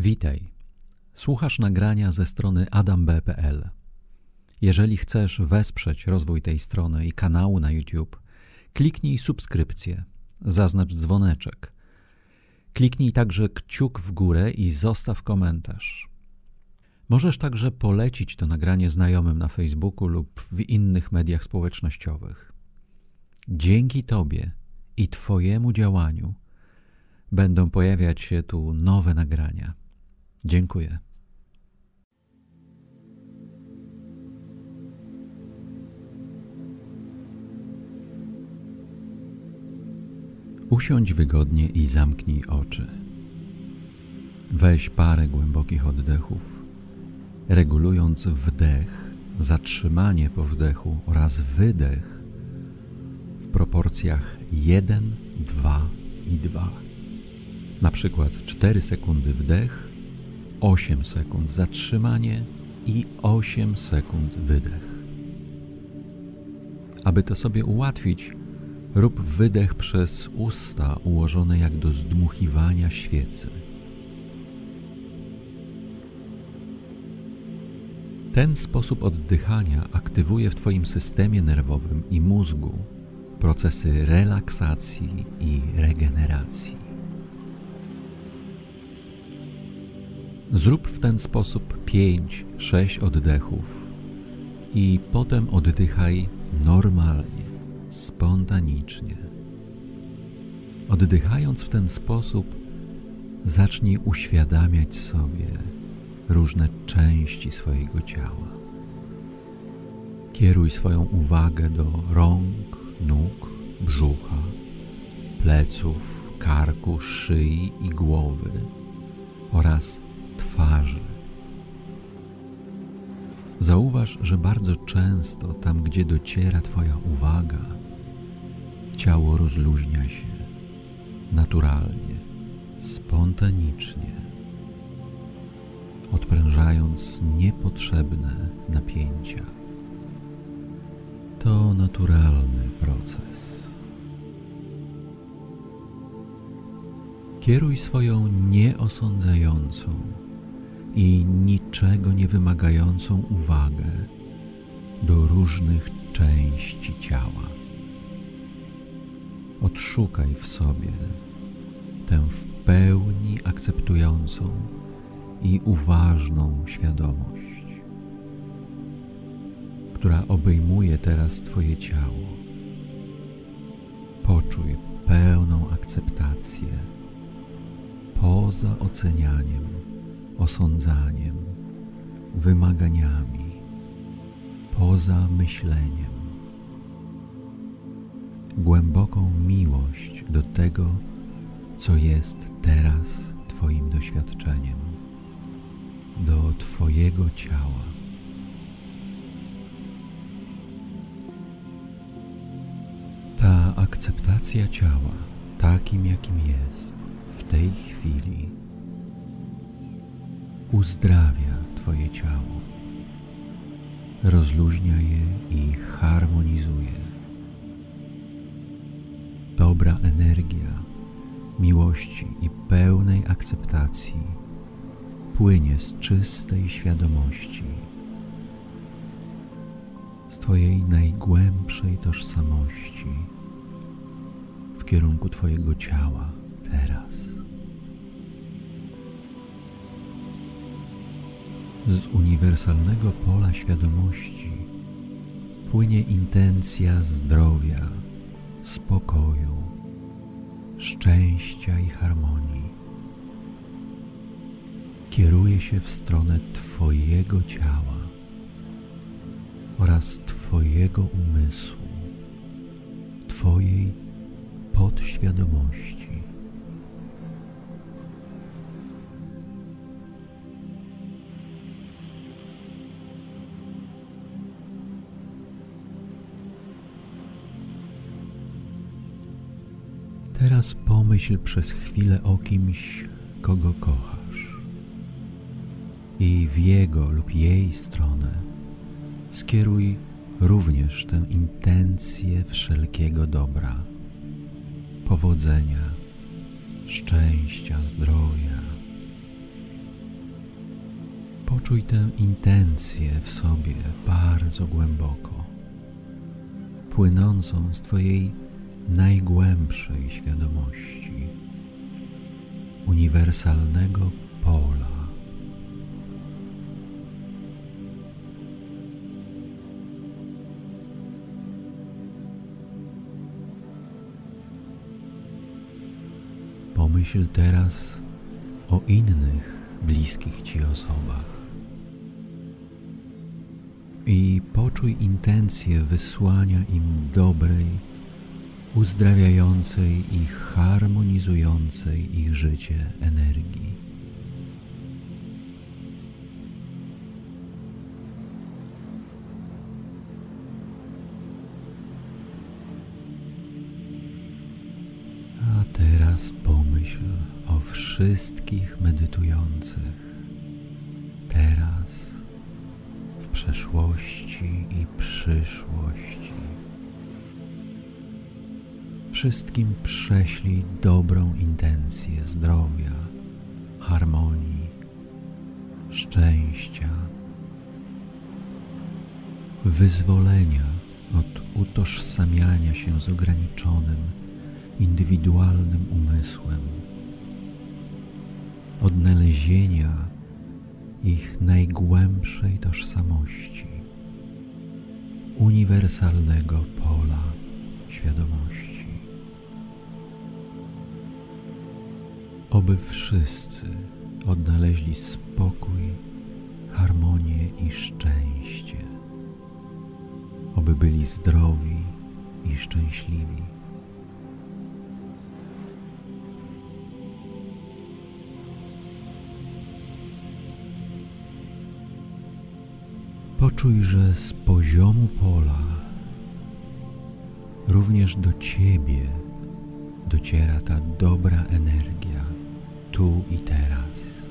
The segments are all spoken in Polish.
Witaj. Słuchasz nagrania ze strony adamb.pl. Jeżeli chcesz wesprzeć rozwój tej strony i kanału na YouTube, kliknij subskrypcję, zaznacz dzwoneczek. Kliknij także kciuk w górę i zostaw komentarz. Możesz także polecić to nagranie znajomym na Facebooku lub w innych mediach społecznościowych. Dzięki Tobie i Twojemu działaniu będą pojawiać się tu nowe nagrania. Dziękuję. Usiądź wygodnie i zamknij oczy. Weź parę głębokich oddechów, regulując wdech, zatrzymanie po wdechu oraz wydech w proporcjach 1, 2 i 2. Na przykład 4 sekundy wdech, 8 sekund zatrzymanie i 8 sekund wydech. Aby to sobie ułatwić, rób wydech przez usta ułożone jak do zdmuchiwania świecy. Ten sposób oddychania aktywuje w Twoim systemie nerwowym i mózgu procesy relaksacji i regeneracji. Zrób w ten sposób 5-6 oddechów i potem oddychaj normalnie, spontanicznie. Oddychając w ten sposób, zacznij uświadamiać sobie różne części swojego ciała. Kieruj swoją uwagę do rąk, nóg, brzucha, pleców, karku, szyi i głowy oraz twarzy. Zauważ, że bardzo często tam, gdzie dociera Twoja uwaga, ciało rozluźnia się naturalnie, spontanicznie, odprężając niepotrzebne napięcia. To naturalny proces. Kieruj swoją nieosądzającą i niczego nie wymagającą uwagę do różnych części ciała. Odszukaj w sobie tę w pełni akceptującą i uważną świadomość, która obejmuje teraz Twoje ciało. Poczuj pełną akceptację poza ocenianiem, osądzaniem, wymaganiami, poza myśleniem. Głęboką miłość do tego, co jest teraz Twoim doświadczeniem, do Twojego ciała. Ta akceptacja ciała takim, jakim jest w tej chwili, uzdrawia Twoje ciało, rozluźnia je i harmonizuje. Dobra energia miłości i pełnej akceptacji płynie z czystej świadomości, z Twojej najgłębszej tożsamości w kierunku Twojego ciała teraz. Z uniwersalnego pola świadomości płynie intencja zdrowia, spokoju, szczęścia i harmonii. Kieruje się w stronę Twojego ciała oraz Twojego umysłu, Twojej podświadomości. Teraz pomyśl przez chwilę o kimś, kogo kochasz. I w jego lub jej stronę skieruj również tę intencję wszelkiego dobra, powodzenia, szczęścia, zdrowia, Poczuj tę intencję w sobie bardzo głęboko, płynącą z Twojej najgłębszej świadomości, uniwersalnego pola. Pomyśl teraz o innych bliskich Ci osobach i poczuj intencję wysłania im dobrej, uzdrawiającej i harmonizującej ich życie energii. A teraz pomyśl o wszystkich medytujących. Teraz, w przeszłości i przyszłości. Wszystkim prześlij dobrą intencję zdrowia, harmonii, szczęścia, wyzwolenia od utożsamiania się z ograniczonym, indywidualnym umysłem, odnalezienia ich najgłębszej tożsamości, uniwersalnego pola świadomości. Oby wszyscy odnaleźli spokój, harmonię i szczęście. Oby byli zdrowi i szczęśliwi. Poczuj, że z poziomu pola również do Ciebie dociera ta dobra energia tu i teraz.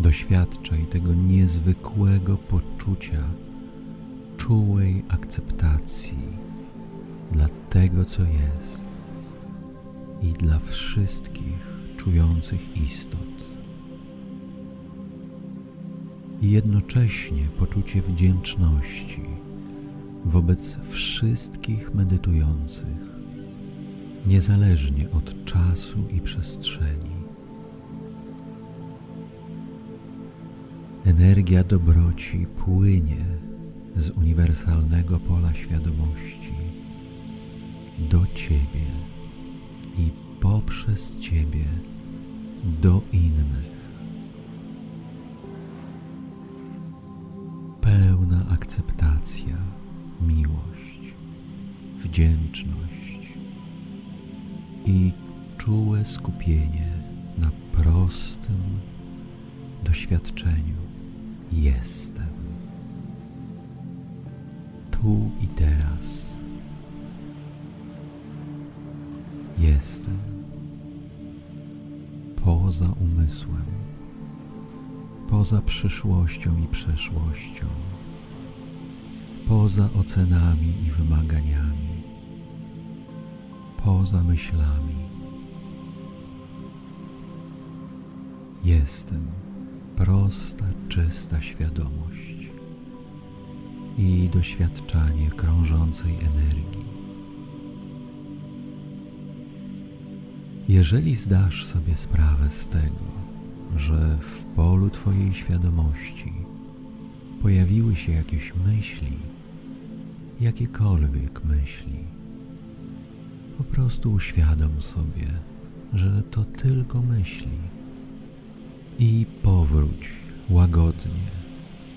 Doświadczaj tego niezwykłego poczucia czułej akceptacji dla tego, co jest i dla wszystkich czujących istot. I jednocześnie poczucie wdzięczności wobec wszystkich medytujących, niezależnie od czasu i przestrzeni. Energia dobroci płynie z uniwersalnego pola świadomości do Ciebie i poprzez Ciebie do innych. Pełna akceptacja, miłość, wdzięczność i czułe skupienie na prostym doświadczeniu. Jestem. Tu i teraz. Jestem. Poza umysłem, poza przyszłością i przeszłością, poza ocenami i wymaganiami, poza myślami. Jestem prosta, czysta świadomość i doświadczanie krążącej energii. Jeżeli zdasz sobie sprawę z tego, że w polu Twojej świadomości pojawiły się jakieś myśli, jakiekolwiek myśli, po prostu uświadom sobie, że to tylko myśli i powróć łagodnie,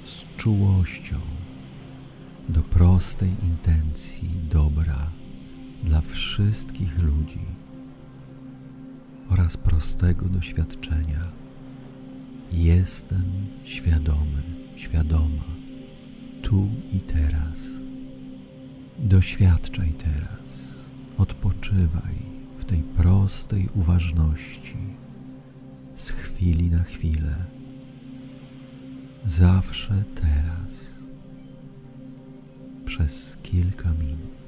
z czułością do prostej intencji dobra dla wszystkich ludzi oraz prostego doświadczenia. Jestem świadomy, świadoma, tu i teraz. Doświadczaj teraz, odpoczywaj w tej prostej uważności z chwili na chwilę, zawsze teraz, przez kilka minut.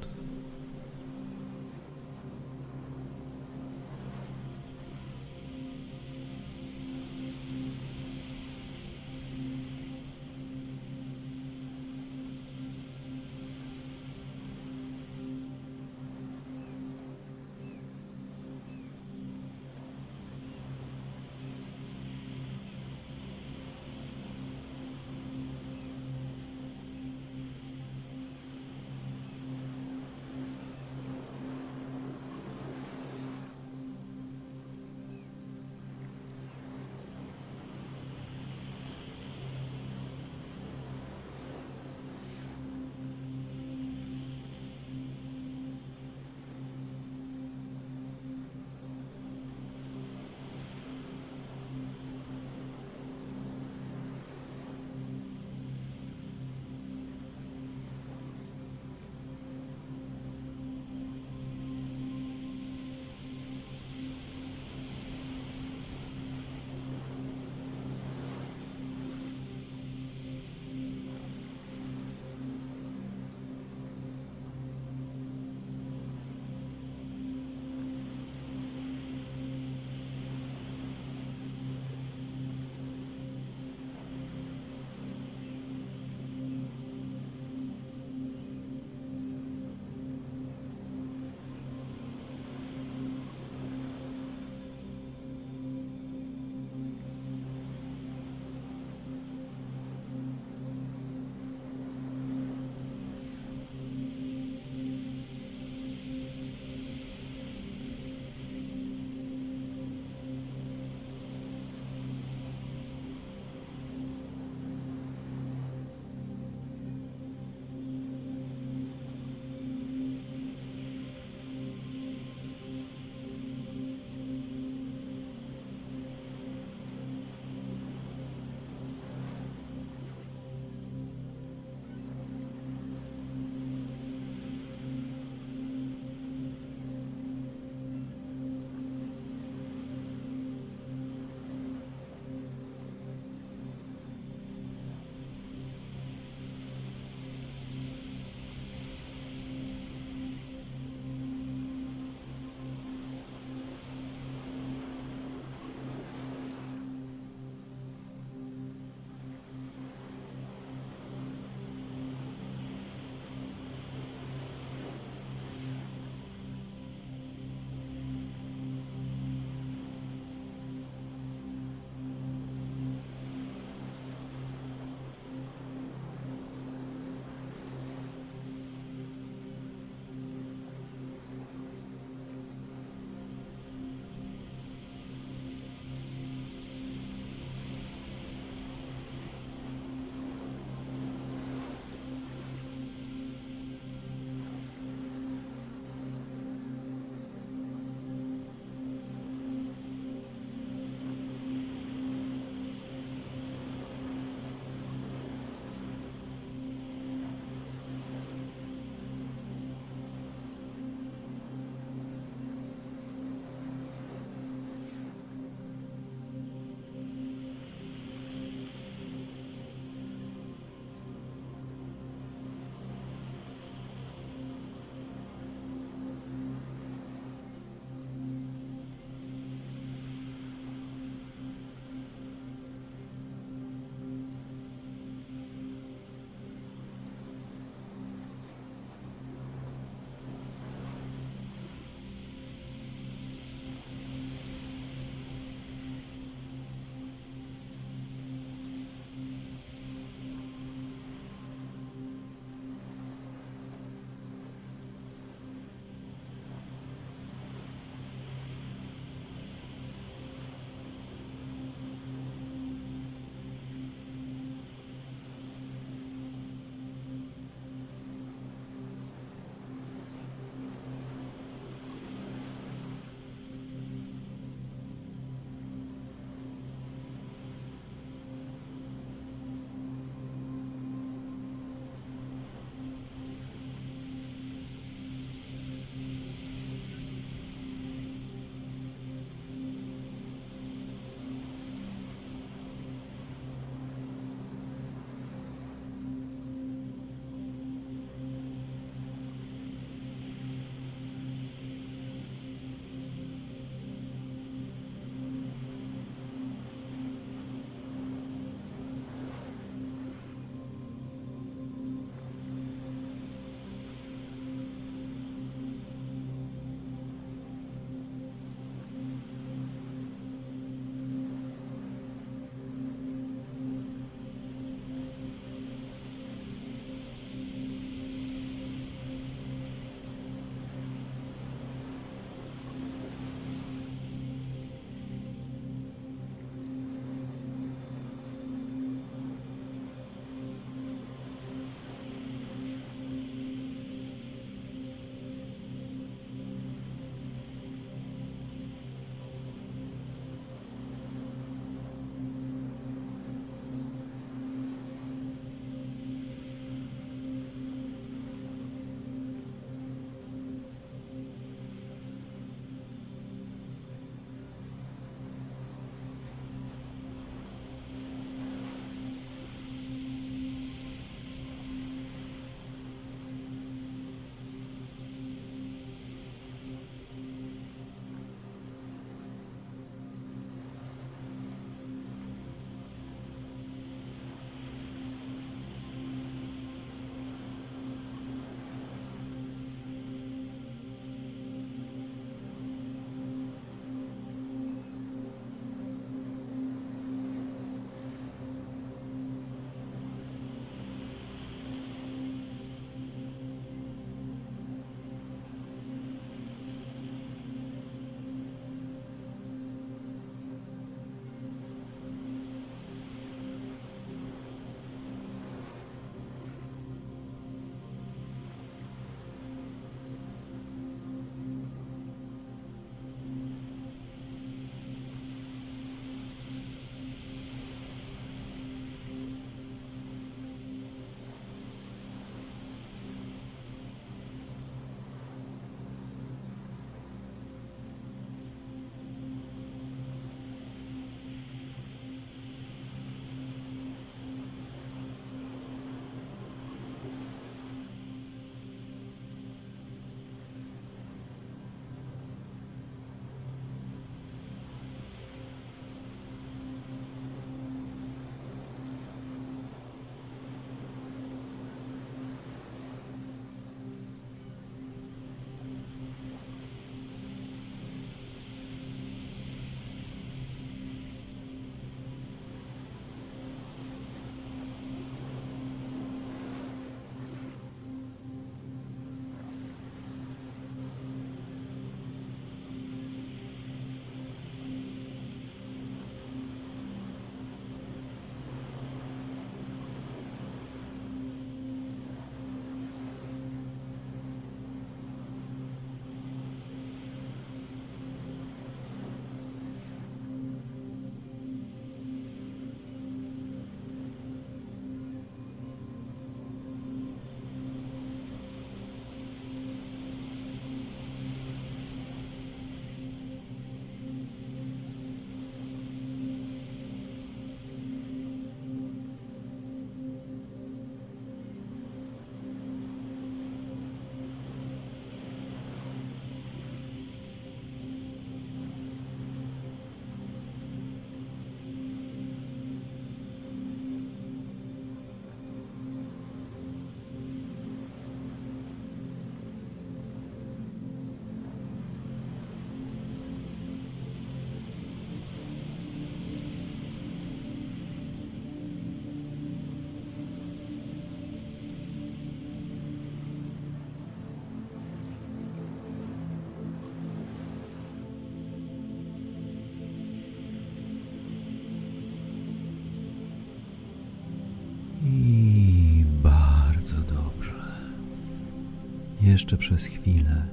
Jeszcze przez chwilę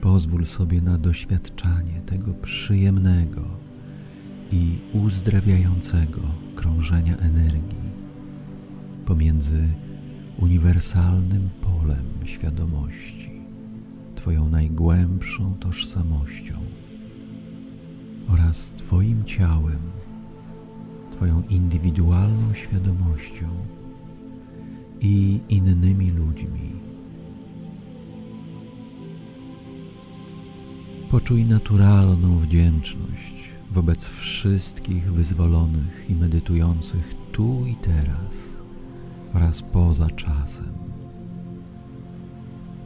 pozwól sobie na doświadczanie tego przyjemnego i uzdrawiającego krążenia energii pomiędzy uniwersalnym polem świadomości, Twoją najgłębszą tożsamością oraz Twoim ciałem, Twoją indywidualną świadomością i innymi ludźmi. Poczuj naturalną wdzięczność wobec wszystkich wyzwolonych i medytujących tu i teraz oraz poza czasem.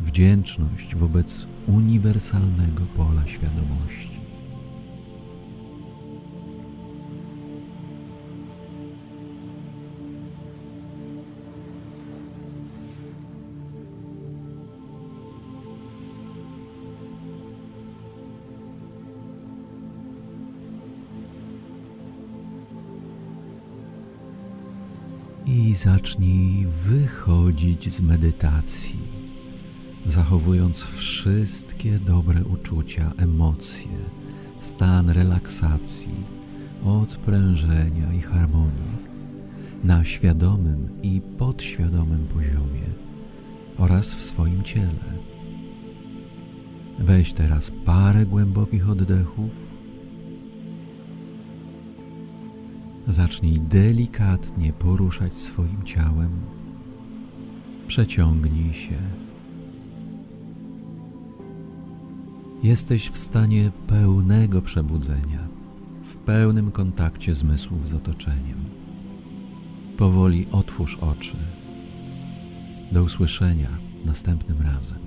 Wdzięczność wobec uniwersalnego pola świadomości. Zacznij wychodzić z medytacji, zachowując wszystkie dobre uczucia, emocje, stan relaksacji, odprężenia i harmonii na świadomym i podświadomym poziomie oraz w swoim ciele. Weź teraz parę głębokich oddechów Zacznij delikatnie poruszać swoim ciałem. Przeciągnij się. Jesteś w stanie pełnego przebudzenia, w pełnym kontakcie zmysłów z otoczeniem. Powoli otwórz oczy. Do usłyszenia następnym razem.